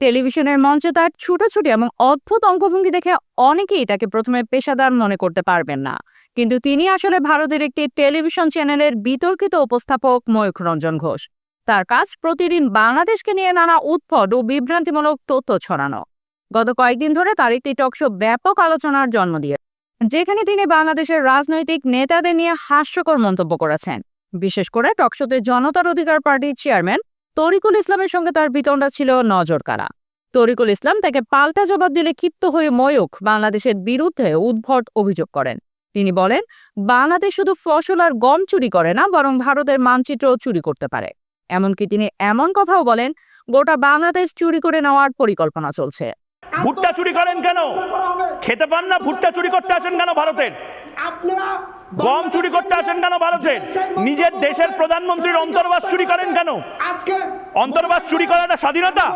টেলিভিশনের মঞ্চে তার ছুটোছুটি এবং অদ্ভুত অঙ্গভঙ্গি দেখে অনেকেই তাকে প্রথমে পেশাদার মনে করতে পারবেন না। কিন্তু তিনি আসলে ভারতের একটি টেলিভিশন চ্যানেলের বিতর্কিত উপস্থাপক ময়ূখ রঞ্জন ঘোষ। তার কাজ প্রতিদিন বাংলাদেশকে নিয়ে নানা উদ্ভট ও বিভ্রান্তিমূলক তথ্য ছড়ানো। গত কয়েকদিন ধরে তার একটি টকশো ব্যাপক আলোচনার জন্ম দিয়ে, যেখানে তিনি বাংলাদেশের রাজনৈতিক নেতাদের নিয়ে হাস্যকর মন্তব্য করেছেন। বিশেষ করে টকশোতে জনতার অধিকার পার্টির চেয়ারম্যান তরিকুল ইসলামের সঙ্গে তার বিতণ্ডা ছিল নজর কাড়া। তরিকুল ইসলাম তাকে পাল্টা জবাব দিলে ক্ষিপ্ত হয়ে ময়ূখ বাংলাদেশের বিরুদ্ধে উদ্ভট অভিযোগ করেন। তিনি বলেন, বাংলাদেশ শুধু ফসল আর গম চুরি করে না, বরং ভারতের মানচিত্রও চুরি করতে পারে। এমনকি তিনি এমন কথাও বলেন, গোটা বাংলাদেশ চুরি করে নেওয়ার পরিকল্পনা চলছে। ভুট্টা চুরি করেন কেন? খেতে পান না, ভুট্টা চুরি করতে আসেন কেন ভারতের? গম চুরি করতে আসেন কেন ভারতের নিজের দেশের প্রধানমন্ত্রীর অন্তর্বাস চুরি করেন কেন? আজকে অন্তর্বাস চুরি করাটা স্বাধীনতা?